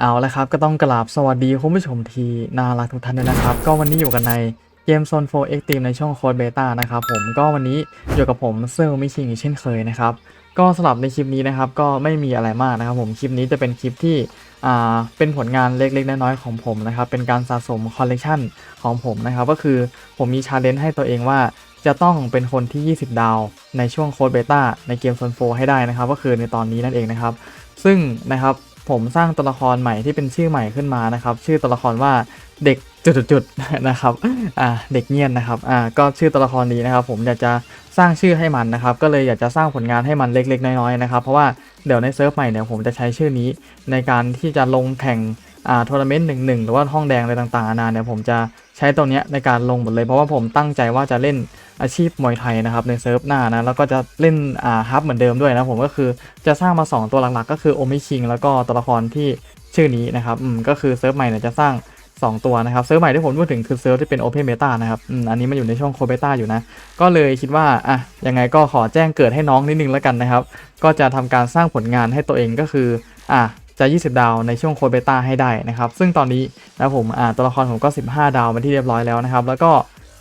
เอาละครับ ก็ต้องกราบสวัสดีคุณผู้ชมทีน่ารักทุกท่านด้วยนะครับ ก็วันนี้อยู่กันในเกม Zone 4 X Team ในช่องโค้ดเบต้านะครับผมก็วันนี้อยู่กับผมเซอร์มิชิงอีกเช่นเคยนะครับ ก็สำหรับในคลิปนี้นะครับก็ไม่มีอะไรมากนะครับผมคลิปนี้จะเป็นคลิปที่อ่าเป็นผลงานเล็กๆน้อยๆของผมนะครับ เป็นการสะสมคอลเลกชันของผมนะครับ ก็คือผมมีชาเลนจ์ให้ตัวเองว่าจะต้องเป็นคนที่ 20 ดาว ในช่วงโค้ดเบต้าในเกม Zone 4ให้ได้นะครับ ก็คือในตอนนี้นั่นเองนะครับ ซึ่งนะครับ ผมสร้างตัวละครใหม่ที่เป็นชื่อใหม่ขึ้นมานะครับ ชื่อตัวละครว่าเด็กจุดๆนะครับอ่าเด็กเงียนนะครับอ่าก็ชื่อตัวละครนี้นะครับ ผมอยากจะสร้างชื่อให้มันนะครับ ก็เลยอยากจะสร้างผลงานให้มันเล็กๆน้อยๆนะครับ เพราะว่าเดี๋ยวในเซิร์ฟใหม่เนี่ยผมจะใช้ชื่อนี้ในการที่จะลงแข่ง ทัวร์นาเมนต์หนึ่งหนึ่งหรือว่าห้องแดงอะไรต่างๆนานาเนี่ยผมจะใช้ตัวเนี้ยในการลงหมดเลย เพราะว่าผมตั้งใจว่าจะเล่นอาชีพมวยไทยนะครับในเซิร์ฟหน้านะแล้วก็จะเล่นอ่าฮับเหมือนเดิมด้วยนะผมก็คือจะสร้างมา 2 ตัวหลักๆ ก็คือโอมิคิงแล้วก็ตัวละครที่ชื่อนี้นะครับอืมก็คือเซิร์ฟใหม่เนี่ยจะสร้าง 2 ตัวนะครับเซิร์ฟใหม่ที่ผมพูดถึงคือเซิร์ฟที่เป็น Open Beta นะครับอืมอันนี้มันอยู่ในช่วงโคเบต้าอยู่นะ ก็เลยคิดว่าอะยังไงก็ขอแจ้งเกิดให้น้องนิดนึงแล้วกันนะครับ ก็จะทำการสร้างผลงานให้ตัวเองก็คืออะ จะ 20 ดาวในช่วงโคเบต้าให้ได้นะครับ ซึ่งตอนนี้นะผมอ่าตัวละครผมก็ 15 ดาวเป็นที่เรียบร้อยแล้วนะครับ แล้วก็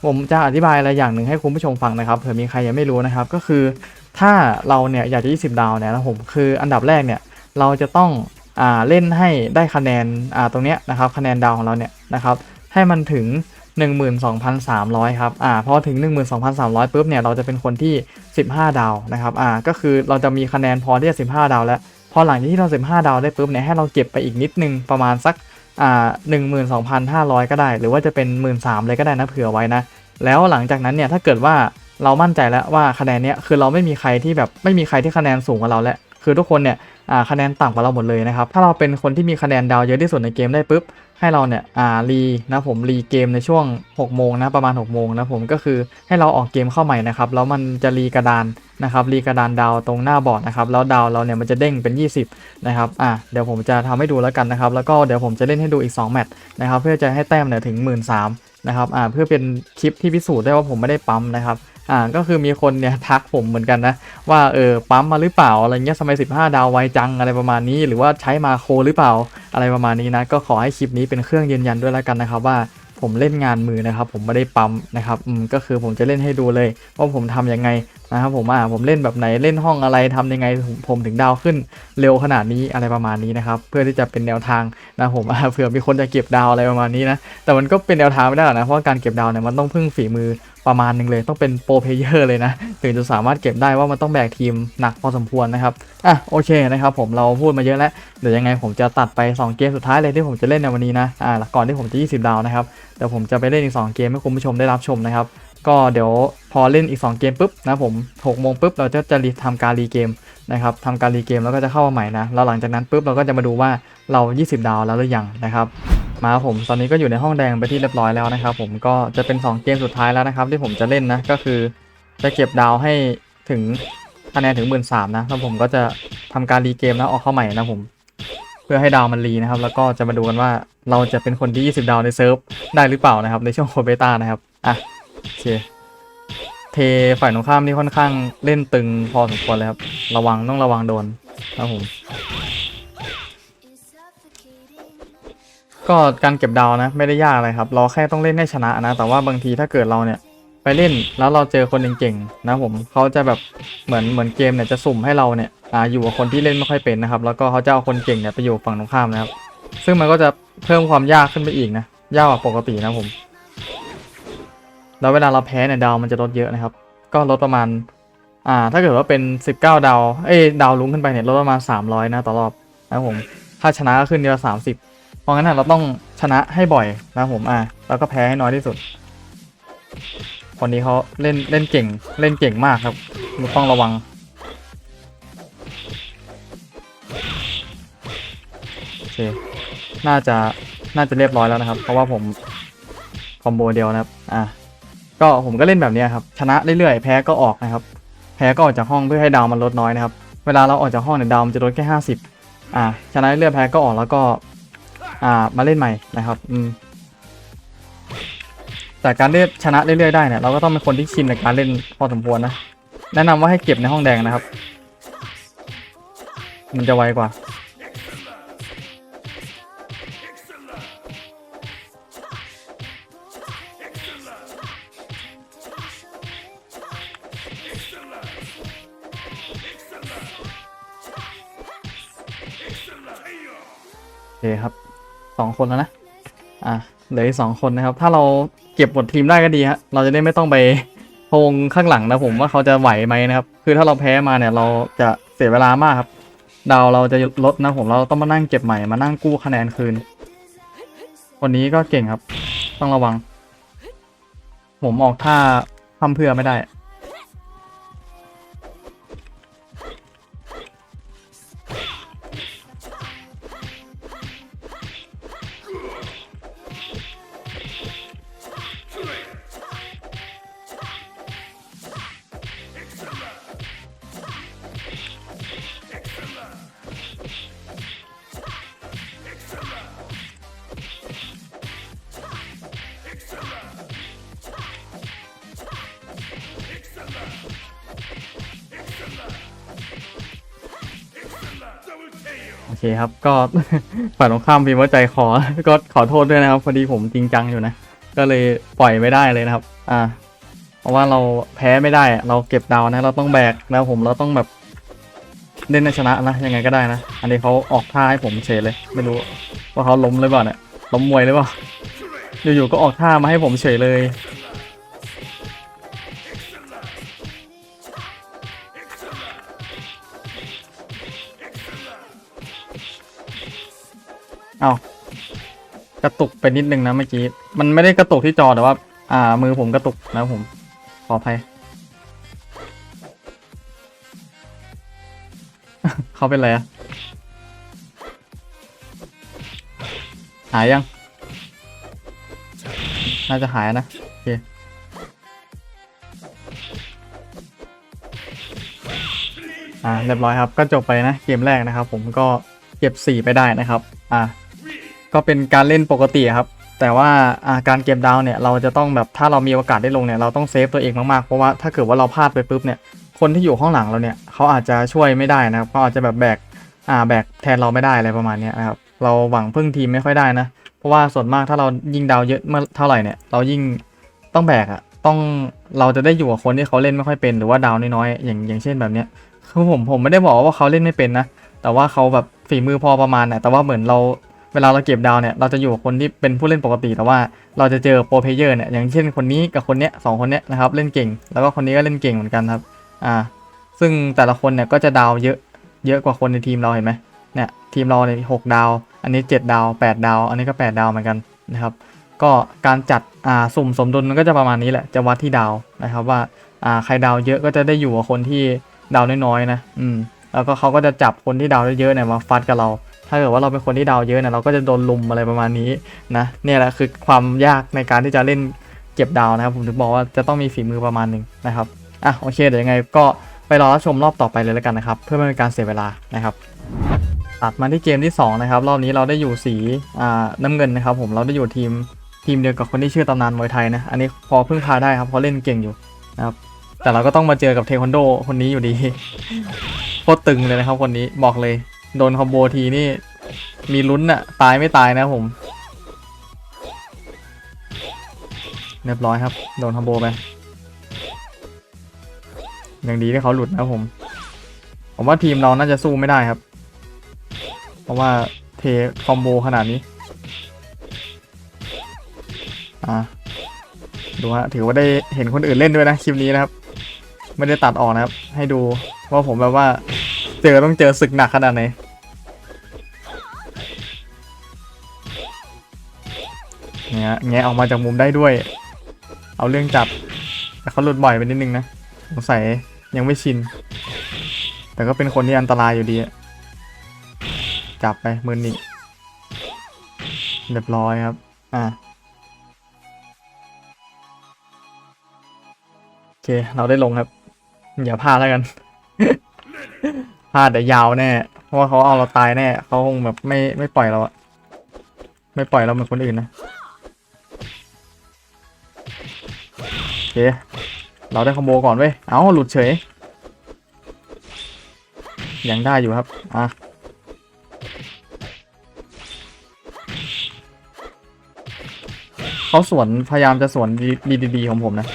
ผมจะอธิบายอะไรอย่างหนึ่งให้คุณผู้ชมฟังนะครับเผื่อมีใครยังไม่รู้นะครับ ก็คือถ้าเราเนี่ยอยากจะ 20 ดาวเนี่ยนะผมคืออันดับแรกเนี่ยเราจะต้องอ่าเล่นให้ได้คะแนนอ่าตรงเนี้ยนะครับคะแนนดาวของเราเนี่ยนะครับให้มันถึง 12,300 ครับอ่าพอถึง 12,300ปุ๊บเนี่ยเราจะเป็นคนที่ 15 ดาวนะครับอ่าก็คือเราจะมีคะแนนพอที่จะ 15 ดาวแล้ว พอหลังจากที่เรา15 ดาวได้ปุ๊บเนี่ยให้เราเก็บไปอีกนิดนึงประมาณสักอ่า12,500ก็ได้ หรือว่าจะเป็น13,000เลยก็ได้นะเผื่อไว้นะ แล้วหลังจากนั้นเนี่ยถ้าเกิดว่าเรามั่นใจแล้วว่าคะแนนเนี้ยคือเราไม่มีใครที่แบบไม่มีใครที่คะแนนสูงกว่าเราแล้วคือทุกคนเนี่ยอ่าคะแนนต่ำกว่าเราหมดเลยนะครับ ถ้าเราเป็นคนที่มีคะแนนดาวเยอะที่สุดในเกมได้ปุ๊บ ให้เราเนี่ยอ่ารีนะผมรีเกมในช่วง6โมงนะประมาณ6โมงนะผมก็คือให้เราออกเกมเข้าใหม่นะครับแล้วมันจะรีกระดานนะครับรีกระดานดาวตรงหน้าบอร์ดนะครับแล้วดาวเราเนี่ยมันจะเด้งเป็น 20นะครับอะเดี๋ยวผมจะทำให้ดูแล้วกันนะครับแล้วก็เดี๋ยวผมจะเล่นให้ดูอีก 2 แมตช์นะครับเพื่อจะให้แต้มเนี่ยถึง 1 3ื่นนะครับอ่าเพื่อเป็นคลิปที่พิสูจน์ได้ว่าผมไม่ได้ปั๊มนะครับ อ่าก็คือมีคนเนี่ยทักผมเหมือนกันนะ ว่าเออปั๊มมาหรือเปล่าอะไรเงี้ยสมัย 15 ดาวไวจังอะไรประมาณนี้ หรือว่าใช้มาโครหรือเปล่าอะไรประมาณนี้นะ ก็ขอให้คลิปนี้เป็นเครื่องยืนยันด้วยแล้วกันนะครับว่าผมเล่นงานมือนะครับ ผมไม่ได้ปั๊มนะครับอืมก็คือผมจะเล่นให้ดูเลยว่าผมทำยังไงนะครับผมอ่าผมเล่นแบบไหนเล่นห้องอะไรทำยังไงผมผมถึงดาวขึ้นเร็วขนาดนี้อะไรประมาณนี้นะครับเพื่อที่จะเป็นแนวทางนะผมอ่าเผื่อมีคนจะเก็บดาวอะไรประมาณนี้นะแต่มันก็เป็นแนวทางไม่ได้หรอกนะเพราะการเก็บดาวเนี่ยมันต้องพึ่งฝีมือประมาณหนึงเลยต้องเป็นโปรเพเยอร์เลยนะถึงจะสามารถเก็บได้ว่ามันต้องแบกทีมหนักพอสมควรนะครับอะโอเคนะครับผมเราพูดมาเยอะแล้วเดี๋ยวยังไงผมจะตัดไป 2 เกมสุดท้ายเลยที่ผมจะเล่นในวันนี้นะอ่าก่อนที่ผมจะ 20 ดาวนะครับเดี๋ยวผมจะไปเล่นอีก 2 เกมให้คุณผู้ชมได้รับชมนะครับ ก็เดี๋ยวพอเล่นอีก 2 เกมปุ๊บนะผม6โมงปุ๊บเราจะจะรีทำการรีเกมนะครับทำการรีเกมแล้วก็จะเข้ามาใหม่นะแล้วหลังจากนั้นปุ๊บเราก็จะมาดูว่าเรา 20 ดาวแล้วหรือยังนะครับมาครับผมตอนนี้ก็อยู่ในห้องแดงไปที่เรียบร้อยแล้วนะครับผมก็จะเป็น 2 เกมสุดท้ายแล้วนะครับ ที่ผมจะเล่นนะก็คือจะเก็บดาวให้ถึงคะแนนถึง 1 3ื่นนะแล้วผมก็จะทำการรีเกมแล้วออกเข้าใหม่นะผมเพื่อให้ดาวมันรีนะครับ แล้วก็จะมาดูกันว่าเราจะเป็นคนที่ 20 ดาวในเซิร์ฟได้หรือเปล่านะครับในช่วงโคเบต้านะครับอะ โอเค เทฝ่ายตรงข้ามนี่ค่อนข้างเล่นตึงพอสมควรเลยครับ ระวังต้องระวังโดนนะครับผม ก็การเก็บดาวนะ ไม่ได้ยากอะไรครับ เราแค่ต้องเล่นให้ชนะนะ แต่ว่าบางทีถ้าเกิดเราเนี่ยไปเล่นแล้วเราเจอคนเก่งๆนะผมเขาจะแบบเหมือนเหมือนเกมเนี่ยจะสุ่มให้เราเนี่ยอ่าอยู่กับคนที่เล่นไม่ค่อยเป็นนะครับ แล้วก็เขาจะเอาคนเก่งเนี่ยไปอยู่ฝั่งตรงข้ามนะครับ ซึ่งมันก็จะเพิ่มความยากขึ้นไปอีกนะยากกว่าปกตินะผม แล้วเวลาเราแพ้เนี่ยดาวมันจะลดเยอะนะครับ ก็ลดประมาณ อ่า ถ้าเกิดว่าเป็น 19 ดาว เอ้ยดาวลุ้งขึ้นไปเนี่ยลดประมาณ 300 นะต่อรอบนะผม ถ้าชนะก็ขึ้นเดียวสามสิบเพราะงั้นเราต้องชนะให้บ่อยนะผม อ่า แล้วก็แพ้ให้น้อยที่สุด คนนี้เขาเล่นเล่นเก่ง เล่นเก่งมากครับต้องระวังโอเค น่าจะน่าจะเรียบร้อยแล้วนะครับ เพราะว่าผมคอมโบเดียวนะครับ อะ ก็ผมก็เล่นแบบนี้ครับชนะเรื่อยๆแพ้ก็ออกนะครับ แพ้ก็ออกจากห้องเพื่อให้ดาวมันลดน้อยนะครับ เวลาเราออกจากห้องเนี่ยดาวมันจะลดแค่ห้าสิบอ่าชนะเรื่อยๆแพ้ก็ออกแล้วก็ อ่ามาเล่นใหม่นะครับอืมแต่การเล่นชนะเรื่อยๆได้เนี่ยเราก็ต้องเป็นคนที่ชินในการเล่นพอสมควรนะแนะนำว่าให้เก็บในห้องแดงนะครับ มันจะไวกว่า เคครับสองคนแล้วนะ อะเหลืออีกสองคนนะครับ ถ้าเราเก็บหมดทีมได้ก็ดีฮะ เราจะได้ไม่ต้องไปโพงข้างหลังนะผมว่าเขาจะไหวไหมนะครับ คือถ้าเราแพ้มาเนี่ยเราจะเสียเวลามากครับ ดาวเราจะลดนะผมเราต้องมานั่งเก็บใหม่มานั่งกู้คะแนนคืนคนนี้ก็เก่งครับ ต้องระวัง ผมออกท่าทำเพื่อไม่ได้ เคครับ ก็ฝ่ายตรงข้ามพิมพ์ว่าใจคอก็ขอโทษด้วยนะครับ พอดีผมจริงจังอยู่นะ ก็เลยปล่อยไม่ได้เลยนะครับ อ่า เพราะว่าเราแพ้ไม่ได้ เราเก็บดาวนะ เราต้องแบกนะผม เราต้องแบบเล่นให้ชนะนะ ยังไงก็ได้นะ อันนี้เขาออกท่าให้ผมเฉยเลย ไม่รู้ว่าเขาล้มหรือเปล่าเนี่ย ล้มมวยหรือเปล่า อยู่ๆก็ออกท่ามาให้ผมเฉยเลย เอากระตุกไปนิดนึงนะเมื่อกี้ มันไม่ได้กระตุกที่จอแต่ว่า อ่า มือผมกระตุกนะผม ขออภัย เขาเป็นไรอะหายยัง น่าจะหายนะ โอเค อ่า เรียบร้อยครับ ก็จบไปนะ เกมแรกนะครับ ผมก็เก็บ 4 ไปได้นะครับ อ่า ก็เป็นการเล่นปกติครับ แต่ว่าาการเก็บดาวเนี่ยเราจะต้องแบบถ้าเรามีโอกาสได้ลงเนี่ยเราต้องเซฟตัวเองมากๆเพราะว่าถ้าเกิดว่าเราพลาดไปปุ๊บเนี่ยคนที่อยู่ข้างหลังเราเนี่ยเขาอาจจะช่วยไม่ได้นะครับเขาอาจจะแบบแบกอ่าแบกแทนเราไม่ได้อะไรประมาณนี้นะครับเราหวังพึ่งทีมไม่ค่อยได้นะ เพราะว่าส่วนมากถ้าเรายิงดาวเยอะเมื่อเท่าไหร่เนี่ยเรายิ่งต้องแบกอะต้องเราจะได้อยู่กับคนที่เขาเล่นไม่ค่อยเป็นหรือว่าดาวน้อยๆอย่างอย่างเช่นแบบเนี้ยคือผมผมไม่ได้บอกว่าเขาเล่นไม่เป็นนะแต่ว่าเขาแบบฝีมือพอประมาณนะแต่ว่าเหมือนเรา เวลาเราเก็บดาวเนี่ยเราจะอยู่กับคนที่เป็นผู้เล่นปกติแต่ว่าเราจะเจอโปรเพเยอร์เนี่ยอย่างเช่นคนนี้กับคนเนี้ยสองคนเนี้ยนะครับเล่นเก่ง แล้วก็คนนี้ก็เล่นเก่งเหมือนกันครับอ่าซึ่งแต่ละคนเนี่ยก็จะดาวเยอะเยอะกว่าคนในทีมเราเห็นไหมเนี่ยทีมเราเนี่ยหกดาว อันนี้ 7 ดาว 8 ดาว อันนี้ก็ 8 ดาวเหมือนกันนะครับก็การจัดอ่าสุ่มสมดุลมันก็จะประมาณนี้แหละจะวัดที่ดาวนะครับว่าอ่าใครดาวเยอะก็จะได้อยู่กับคนที่ดาวน้อยๆนะอืมแล้วก็เขาก็จะจับคนที่ดาวเยอะๆเนี่ยมาฟัดกับเรา ถ้าเกิดว่าเราเป็นคนที่ดาวเยอะเนี่ยเราก็จะโดนลุมอะไรประมาณนี้นะเนี่ยแหละคือความยากในการที่จะเล่นเก็บดาวนะครับ ผมถึงบอกว่าจะต้องมีฝีมือประมาณหนึ่งนะครับอะโอเคเดี๋ยวยังไงก็ไปรอรับชมรอบต่อไปเลยแล้วกันนะครับ เพื่อไม่เป็นการเสียเวลานะครับตัดมาที่เกมที่สองนะครับรอบนี้เราได้อยู่สีอ่าน้ำเงินนะครับ ผมเราได้อยู่ทีมทีมเดียวกับคนที่ชื่อตำนานมวยไทยนะอันนี้พอพึ่งพาได้ครับเพราะเล่นเก่งอยู่นะครับแต่เราก็ต้องมาเจอกับเทควันโดคนนี้อยู่ดีโคตรตึงเลยนะครับคนนี้บอกเลยโดนคอมโบทีนี่ มีลุ้นอะตายไม่ตายนะผม เรียบร้อยครับ โดนคอมโบไปอย่างดีที่เขาหลุดนะผม ผมว่าทีมเราน่าจะสู้ไม่ได้ครับ เพราะว่าเทคอมโบขนาดนี้ อ่าดูฮะถือว่าได้เห็นคนอื่นเล่นด้วยนะคลิปนี้นะครับ ไม่ได้ตัดออกนะครับ ให้ดูว่าผมแบบว่า เจอต้องเจอศึกหนักขนาดไหน เนี่ยแงะออกมาจากมุมได้ด้วย เอาเรื่องจับ แต่เขาหลุดบ่อยไปนิดนึงนะสงสัยยังไม่ชิน แต่ก็เป็นคนที่อันตรายอยู่ดีจับไปมือหนีเรียบร้อยครับ อะโอเค เราได้ลงครับ อย่าพลาดแล้วกัน พลาดเดี๋ยวยาวแน่ เพราะว่าเขาเอาเราตายแน่ เขาคงแบบไม่ไม่ปล่อยเราอะ ไม่ปล่อยเราเหมือนคนอื่นนะ เราได้คอมโบก่อนเว้ย เอาหลุดเฉย ยังได้อยู่ครับ อะ เขาสวน พยายามจะสวนดีๆของผมนะ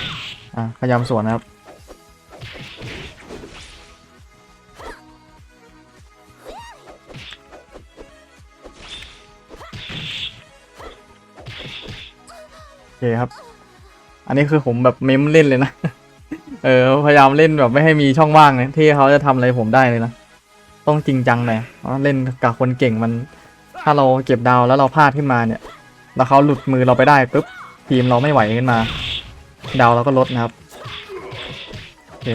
อะ พยายามสวนนะครับคครับ อันนี้คือผมแบบเมมเล่นเลยนะ เออ พยายามเล่นแบบไม่ให้มีช่องว่างเลยที่เขาจะทำอะไรผมได้เลยนะ ต้องจริงจังเลยเพราะเล่นกับคนเก่งมัน ถ้าเราเก็บดาวแล้วเราพลาดขึ้นมาเนี่ย แล้วเขาหลุดมือเราไปได้ปุ๊บทีมเราไม่ไหวขึ้นมา ดาวเราก็ลดนะครับ โอเค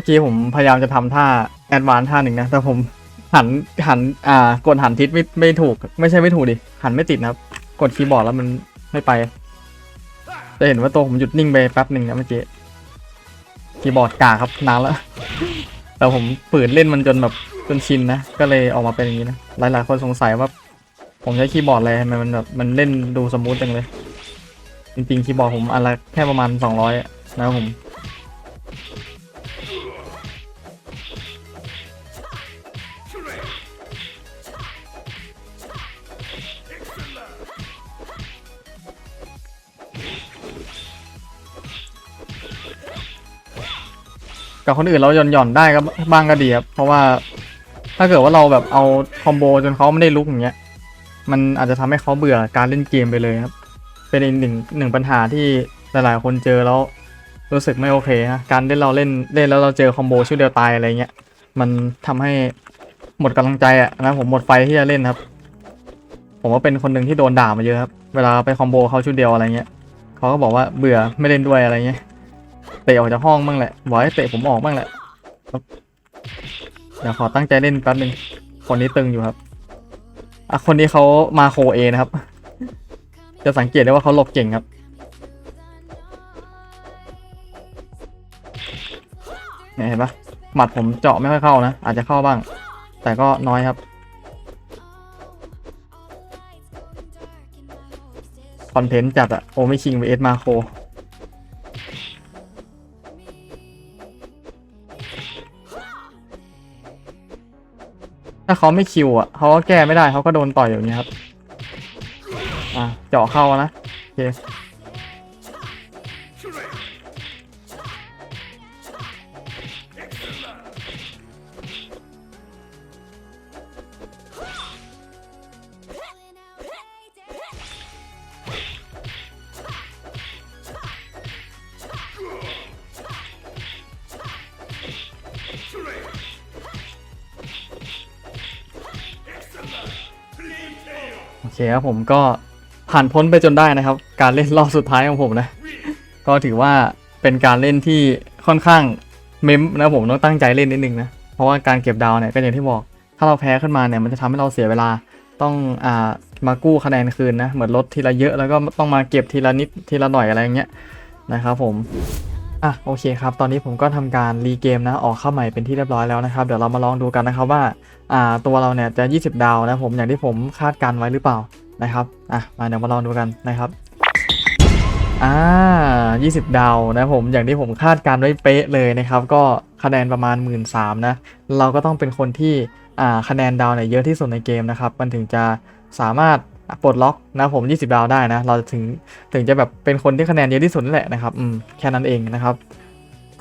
มื่อกี้ผมพยายามจะทำท่าแอดวานท่าหนึ่งนะ แต่ผมหันหันอ่ากดหันทิศไม่ไม่ถูก ไม่ใช่ไม่ถูกดิ หันไม่ติดนะครับ กดคีย์บอร์ดแล้วมันไม่ไป จะเห็นว่าตัวผมหยุดนิ่งไปแป๊บหนึ่งนะเมื่อกี้คีย์บอร์ดกากครับนานแล้ว แต่ผมฝืนเล่นมันจนแบบจนชินนะ ก็เลยออกมาเป็นอย่างนี้นะ หลายๆคนสงสัยว่า ผมใช้คีย์บอร์ดอะไรทำไมมันแบบมันเล่นดูสมูทจังเลย จริงๆคีย์บอร์ดผมอันละแค่ประมาณ 200อะนะครับผม กับคนอื่นเราหย่อนหย่อนๆได้ก็บ้างก็ดีครับเพราะว่าถ้าเกิดว่าเราแบบเอาคอมโบจนเขาไม่ได้ลุกอย่างเงี้ยมันอาจจะทำให้เขาเบื่อการเล่นเกมไปเลยครับ เป็นอีกหนึ่งหนึ่งปัญหาที่หลายๆคนเจอแล้วรู้สึกไม่โอเคนะการเล่นเราเล่นเล่นแล้วเราเจอคอมโบชุดเดียวตายอะไรเงี้ยมันทำให้หมดกำลังใจอะนะผมหมดไฟที่จะเล่นครับ ผมว่าเป็นคนหนึ่งที่โดนด่ามาเยอะครับเวลาไปคอมโบเขาชุดเดียวอะไรเงี้ยเขาก็บอกว่าเบื่อไม่เล่นด้วยอะไรเงี้ย เตะออกจากห้องบ้างแหละบอกให้เตะผมออกบ้างแหละครับเดี๋ยวขอตั้งใจเล่นแป๊บนึง คนนี้ตึงอยู่ครับ อะคนนี้เขามาโคเอนะครับ จะสังเกตได้ว่าเขาหลบเก่งครับ เห็นปะหมัดผมเจาะไม่ค่อยเข้านะ อาจจะเข้าบ้าง แต่ก็น้อยครับ คอนเทนต์จัดอะโอไม่คิงเอสมาโค ถ้าเขาไม่คิวอะเขาก็แก้ไม่ได้เขาก็โดนต่อยอย่างนี้ครับ อะเจาะเข้านะโอเค ครับผมก็ผ่านพ้นไปจนได้นะครับ การเล่นรอบสุดท้ายของผมนะ ก็ถือว่าเป็นการเล่นที่ค่อนข้างเมมนะผมต้องตั้งใจเล่นนิดนึงนะ เพราะว่าการเก็บดาวเนี่ยก็อย่างที่บอก ถ้าเราแพ้ขึ้นมาเนี่ยมันจะทำให้เราเสียเวลาต้องอ่ามากู้คะแนนคืนนะ เหมือนลดทีละเยอะแล้วก็ต้องมาเก็บทีละนิดทีละหน่อยอะไรอย่างเงี้ยนะครับผมอะโอเคครับ ตอนนี้ผมก็ทำการรีเกมนะออกเข้าใหม่เป็นที่เรียบร้อยแล้วนะครับ เดี๋ยวเรามาลองดูกันนะครับว่า ตัวเราเนี่ยจะ 20 ดาวนะผมอย่างที่ผมคาดการไว้หรือเปล่านะครับอะมาเดี๋ยวมาลองดูกันนะครับอ่า20 ดาวนะผมอย่างที่ผมคาดการไว้เป๊ะเลยนะครับ ก็คะแนนประมาณ 1 3ื่นนะเราก็ต้องเป็นคนที่อ่าคะแนนดาวเนี่ยเยอะที่สุดในเกมนะครับมันถึงจะสามารถปลดล็อกนะผม 20 ดาวได้นะ เราถึงถึงจะแบบเป็นคนที่คะแนนเยอะที่สุดนั่นแหละนะครับอืมแค่นั้นเองนะครับ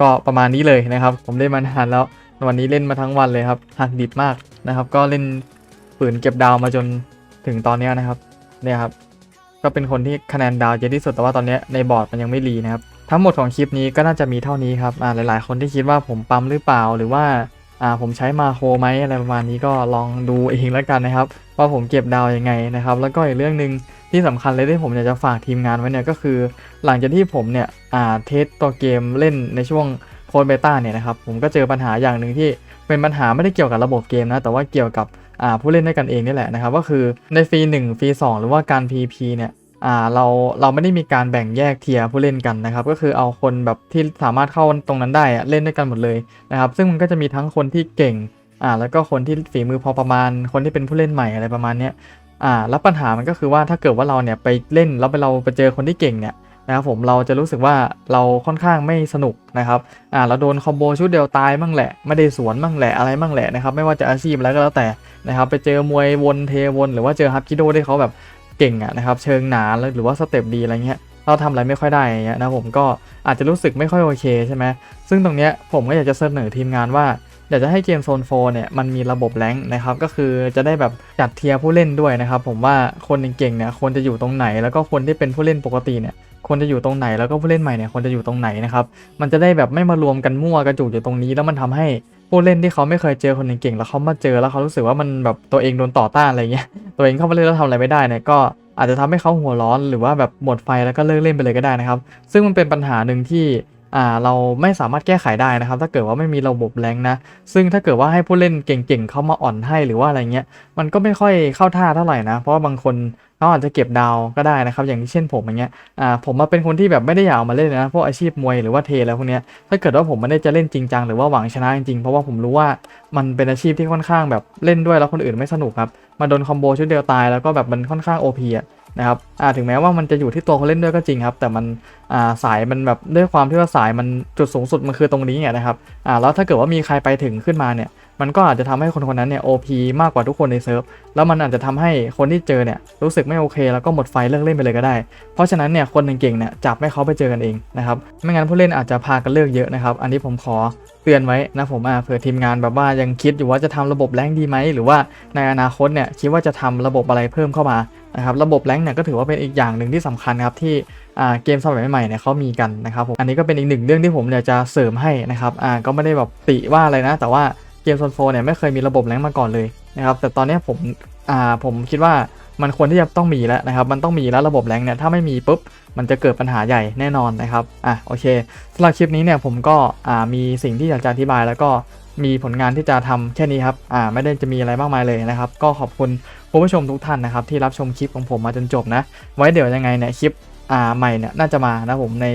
ก็ประมาณนี้เลยนะครับ ผมเล่นมานานแล้ว วันนี้เล่นมาทั้งวันเลยครับหักดิบมากนะครับ ก็เล่นฝืนเก็บดาวมาจนถึงตอนเนี้ยนะครับเนี่ยครับ ก็เป็นคนที่คะแนนดาวเยอะที่สุดแต่ว่าตอนเนี้ยในบอร์ดมันยังไม่รีนะครับทั้งหมดของคลิปนี้ก็น่าจะมีเท่านี้ครับอ่าหลายๆ คนที่คิดว่าผมปั๊มหรือเปล่าหรือว่าอ่าผมใช้มาโครไหมอะไรประมาณนี้ก็ลองดูเองแล้วกันนะครับ ว่าผมเก็บดาวยังไงนะครับ แล้วก็อีกเรื่องหนึ่งที่สำคัญเลยที่ผมอยากจะฝากทีมงานไว้เนี่ยก็คือ หลังจากที่ผมเนี่ยอ่าเทสตัวเกมเล่นในช่วง โค้ดเบต้าเนี่ยนะครับผมก็เจอปัญหาอย่างหนึ่งที่เป็นปัญหาไม่ได้เกี่ยวกับระบบเกมนะ แต่ว่าเกี่ยวกับผู้เล่นด้วยกันเองนี่แหละนะครับ ก็คือในฟรี1ฟรี2 หรือว่าการ PP เนี่ยเราเราไม่ได้มีการแบ่งแยกเทียร์ผู้เล่นกันนะครับ ก็คือเอาคนแบบที่สามารถเข้าตรงนั้นได้เล่นด้วยกันหมดเลยนะครับ ซึ่งมันก็จะมีทั้งคนที่เก่งอ่าแล้วก็คนที่ฝีมือพอประมาณ คนที่เป็นผู้เล่นใหม่อะไรประมาณเนี้ยอ่าแล้วปัญหามันก็คือว่าถ้าเกิดว่าเราเนี่ยไปเล่นแล้วไปเราไปเจอคนที่เก่งเนี่ย นะครับผมเราจะรู้สึกว่าเราค่อนข้างไม่สนุกนะครับอ่าเราโดนคอมโบชุดเดียวตายมั่งแหละไม่ได้สวนมั่งแหละอะไรมั่งแหละนะครับไม่ว่าจะอาชีพแล้วก็แล้วแต่นะครับไปเจอมวยวนเทวนหรือว่าเจอฮับกิโดที่เขาแบบเก่งอะนะครับเชิงหนาหรือว่าสเต็ปดีอะไรเงี้ยเราทำอะไรไม่ค่อยได้อย่างเงี้ยนะผมก็อาจจะรู้สึกไม่ค่อยโอเคใช่ไหมซึ่งตรงเนี้ยผมก็อยากจะเสนอทีมงานว่าอยากจะให้เกมโซน4เนี่ยมันมีระบบแรงนะครับก็คือจะได้แบบจัดเทียร์ผู้เล่นด้วยนะครับผมว่าคนเก่งๆเนี่ยควรจะอยู่ตรงไหน แล้วก็คนที่เป็นผู้เล่นปกติเนี่ย ควรจะอยู่ตรงไหนแล้วก็ผู้เล่นใหม่เนี่ยควรจะอยู่ตรงไหนนะครับมันจะได้แบบไม่มารวมกันมั่วกระจุกอยู่ตรงนี้ แล้วมันทำให้ผู้เล่นที่เขาไม่เคยเจอคนเก่งๆแล้วเขามาเจอแล้วเขารู้สึกว่ามันแบบตัวเองโดนต่อต้านอะไรเงี้ยตัวเองเข้ามาเล่นแล้วทำอะไรไม่ได้เนี่ยก็อาจจะทำให้เขาหัวร้อนหรือว่าแบบหมดไฟแล้วก็เลิกเล่นไปเลยก็ได้นะครับ ซึ่งมันเป็นปัญหาหนึ่งที่ อ่าเราไม่สามารถแก้ไขได้นะครับ ถ้าเกิดว่าไม่มีระบบแรงนะ ซึ่งถ้าเกิดว่าให้ผู้เล่นเก่งๆ เข้ามาอ่อนให้หรือว่าอะไรเงี้ย มันก็ไม่ค่อยเข้าท่าเท่าไหร่นะ เพราะว่าบางคนเขาอาจจะเก็บดาวก็ได้นะครับ อย่างที่เช่นผมอย่างเงี้ย อ่า ผมมาเป็นคนที่แบบไม่ได้อยากมาเล่นนะ พวกอาชีพมวยหรือว่าเทแล้วพวกเนี้ย ถ้าเกิดว่าผมไม่ได้จะเล่นจริงจังหรือว่าหวังชนะจริงๆ เพราะว่าผมรู้ว่ามันเป็นอาชีพที่ค่อนข้างแบบเล่นด้วยแล้วคนอื่นไม่สนุกครับ มาโดนคอมโบชุดเดียวตายแล้วก็แบบมันค่อนข้าง OP อะ นะครับถึงแม้ว่ามันจะอยู่ที่ตัวคนเล่นด้วยก็จริงครับ แต่มันาสายมันแบบด้วยความที่ว่าสายมันจุดสูงสุดมันคือตรงนี้ไงนะครับแล้วถ้าเกิดว่ามีใครไปถึงขึ้นมาเนี่ย มันก็อาจจะทำให้คนคนนั้นเนี่ย OP มากกว่าทุกคนในเซิร์ฟแล้วมันอาจจะทำให้คนที่เจอเนี่ยรู้สึกไม่โอเค แล้วก็หมดไฟเลิกเล่นไปเลยก็ได้ เพราะฉะนั้นเนี่ยคนเก่งๆเนี่ยจับให้เขาไปเจอกันเองนะครับไม่งั้นผู้เล่นอาจจะพากันเลิกเยอะนะครับอันนี้ผมขอเตือนไว้นะผมอ่าเผื่อทีมงานแบบว่ายังคิดอยู่ว่าจะทำระบบแรงดีไหมหรือว่าในอนาคตเนี่ยคิดว่าจะทำระบบอะไรเพิ่มเข้ามานะครับระบบแรงเนี่ยก็ถือว่าเป็นอีกอย่างหนึ่งที่สำคัญครับที่เกมสมัยใหม่เนี่ยเขามีกันนะครับผมอันนี้ก็เป็นอีกหนึ่งเรื่องที่ผมอยากจะเสริมให้นะครับอ่าก็ไม่ได้แบบติว่าอะไรนะ แต่ว่า มโซนโฟเนี่ยไม่เคยมีระบบแรงมาก่อนเลยนะครับแต่ตอนนี้ผมอ่าผมคิดว่ามันควรที่จะต้องมีแล้วนะครับ มันต้องมีแล้วระบบแรงเนี่ยถ้าไม่มีปุ๊บ มันจะเกิดปัญหาใหญ่แน่นอนนะครับ อะโอเคสำหรับคลิปนี้เนี่ยผมก็อ่ามีสิ่งที่อยากจะอธิบาย แล้วก็มีผลงานที่จะทำแค่นี้ครับ อ่าไม่ได้จะมีอะไรมากมายเลยนะครับ ก็ขอบคุณคุณผู้ชมทุกท่านนะครับที่รับชมคลิปของผมมาจนจบนะ ไว้เดี๋ยวยังไงเนี่ยคลิปอ่าใหม่เนี่ยน่าจะมานะผมใน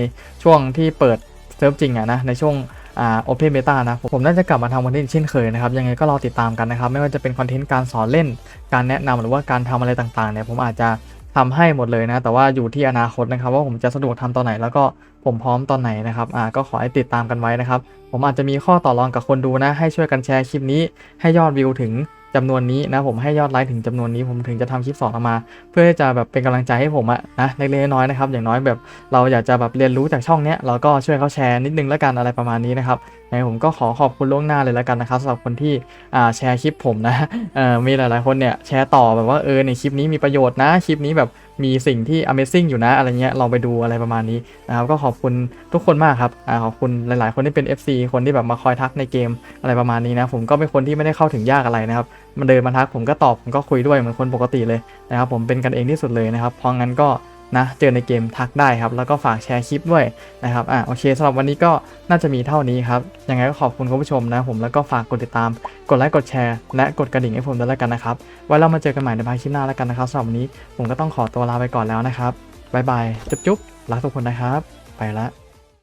ช่วงที่เปิดเซิร์ฟจริงอะนะในช่วง อ่าโอเพนเบต้านะผมน่าจะกลับมาทำคอนเทนต์เช่นเคยนะครับ ยังไงก็รอติดตามกันนะครับ ไม่ว่าจะเป็นคอนเทนต์การสอนเล่น การแนะนำหรือว่าการทำอะไรต่างๆเนี่ยผมอาจจะทำให้หมดเลยนะ แต่ว่าอยู่ที่อนาคตนะครับ ว่าผมจะสะดวกทำตอนไหน แล้วก็ผมพร้อมตอนไหนนะครับอ่าก็ขอให้ติดตามกันไว้นะครับ ผมอาจจะมีข้อต่อรองกับคนดูนะ ให้ช่วยกันแชร์คลิปนี้ให้ยอดวิวถึง จำนวนนี้นะผมให้ยอดไลค์ถึงจำนวนนี้ผมถึงจะทำคลิปสอนออกมา เพื่อจะแบบเป็นกำลังใจให้ผมอะนะเล็กๆน้อยๆนะครับอย่างน้อยแบบเราอยากจะแบบเรียนรู้จากช่องเนี้ยเราก็ช่วยเขาแชร์นิดนึงแล้วกันอะไรประมาณนี้นะครับยังไงผมก็ขอขอบคุณล่วงหน้าเลยแล้วกันนะครับสำหรับคนที่อ่าแชร์คลิปผมนะเอ่อมีหลายๆคนเนี่ยแชร์ต่อแบบว่าเออในคลิปนี้มีประโยชน์นะคลิปนี้แบบมีสิ่งที่ Amazing อยู่นะอะไรเงี้ยลองไปดูอะไรประมาณนี้นะครับก็ขอบคุณทุกคนมากครับอ่าขอบคุณหลาย ๆ คนที่เป็น FC คนที่แบบมาคอยทักในเกมอะไรประมาณนี้นะผมก็เป็นคนที่ไม่ได้เข้าถึงยากอะไรนะครับ มันเดินมาทักผมก็ตอบผมก็คุยด้วยเหมือนคนปกติเลยนะครับผมเป็นกันเองที่สุดเลยนะครับเพราะงั้นก็นะเจอในเกมทักได้ครับ แล้วก็ฝากแชร์คลิปด้วยนะครับอะโอเคสำหรับวันนี้ก็น่าจะมีเท่านี้ครับ ยังไงก็ขอบคุณคุณผู้ชมนะผมแล้วก็ฝากกดติดตาม กดไลค์กดแชร์ และกดกระดิ่งให้ผมด้วยแล้วกันนะครับไว้เรามาเจอกันใหม่ในภายคลิปหน้าแล้วกันนะครับสำหรับวันนี้ผมก็ต้องขอตัวลาไปก่อนแล้วนะครับบายบายจุ๊บๆรักทุกคนนะครับ ไปละ